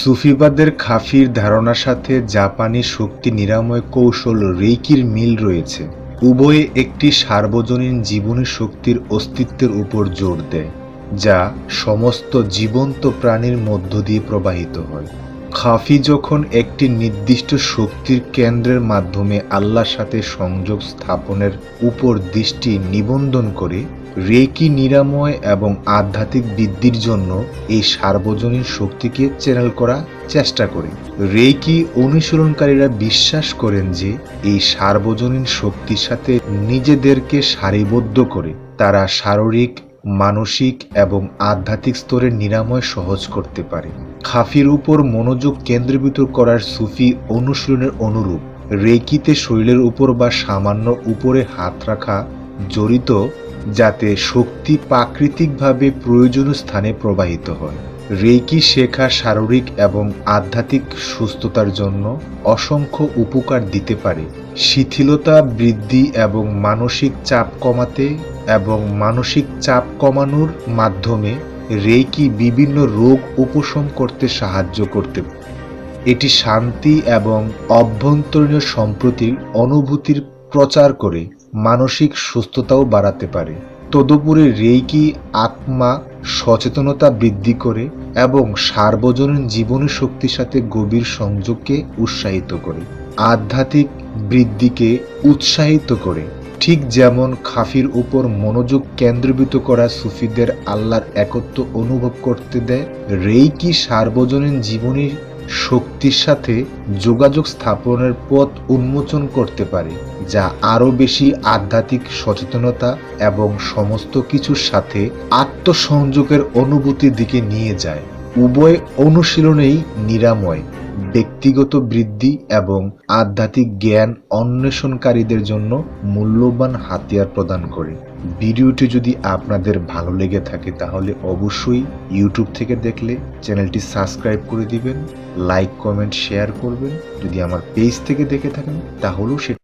সুফিবাদের খাফির ধারণার সাথে জাপানি শক্তি নিরাময় কৌশল রেইকির মিল রয়েছে। উভয়ে একটি সার্বজনীন জীবনী শক্তির অস্তিত্বের উপর জোর দেয়, যা সমস্ত জীবন্ত প্রাণীর মধ্য দিয়ে প্রবাহিত হয়। খাফি যখন একটি নির্দিষ্ট শক্তির কেন্দ্রের মাধ্যমে আল্লাহর সাথে সংযোগ স্থাপনের উপর দৃষ্টি নিবন্ধন করে রেকি নিরাময় এবং আধ্যাত্মিক বৃদ্ধির জন্য এই সার্বজনীন শক্তিকে চ্যানেল করা চেষ্টা করে। রেকি অনুশীলনকারীরা বিশ্বাস করেন যে এই সার্বজনীন শক্তির সাথে নিজেদেরকে সারিবদ্ধ করে তারা শারীরিক, মানসিক এবং আধ্যাত্মিক স্তরের নিরাময় সহজ করতে পারে। খাফির উপর মনোযোগ কেন্দ্রীভূত করার সুফি অনুশীলনের অনুরূপ, রেকিতে শরীরের উপর বা সামান্য উপরে হাত রাখা, জড়িত যাতে শক্তি প্রাকৃতিকভাবে প্রয়োজনীয় স্থানে প্রবাহিত হয়। রেকি শেখা শারীরিক এবং আধ্যাত্মিক সুস্থতার জন্য অসংখ্য উপকার দিতে পারে। শিথিলতা বৃদ্ধি এবং মানসিক চাপ কমাতে এবং মানসিক চাপ কমানোর মাধ্যমে রেকি বিভিন্ন রোগ উপশম করতে সাহায্য করতে এটি শান্তি এবং অভ্যন্তরীণ সম্প্রতির অনুভূতির প্রচার করে মানসিক সুস্থতাও বাড়াতে পারে। তদুপরি রেইকি আত্মা সচেতনতা বৃদ্ধি করে এবং সার্বজনীন জীবনী শক্তির সাথে গভীর সংযোগকে উৎসাহিত করে। আধ্যাত্মিক বৃদ্ধিকে উৎসাহিত করে। ঠিক যেমন খাফির উপর মনোযোগ কেন্দ্রীভূত করা সুফিদের আল্লাহর একত্ব অনুভব করতে দেয়, রেইকি সার্বজনীন জীবনীর শক্তির সাথে যোগাযোগ স্থাপনের পথ উন্মোচন করতে পারে, যা আরও বেশি আধ্যাত্মিক সচেতনতা এবং সমস্ত কিছুর সাথে আত্মসংযোগের অনুভূতির দিকে নিয়ে যায়। উভয় অনুশীলনেই নিরাময়, ব্যক্তিগত বৃদ্ধি এবং আধ্যাত্মিক জ্ঞান অন্বেষণকারীদের জন্য মূল্যবান হাতিয়ার প্রদান করে। ভিডিওটি যদি আপনাদের ভালো লেগে থাকে, তাহলে অবশ্যই ইউটিউব থেকে দেখলে চ্যানেলটি সাবস্ক্রাইব করে দিবেন, লাইক, কমেন্ট, শেয়ার করবেন। যদি আমার পেজ থেকে দেখে থাকেন, তাহলেও সে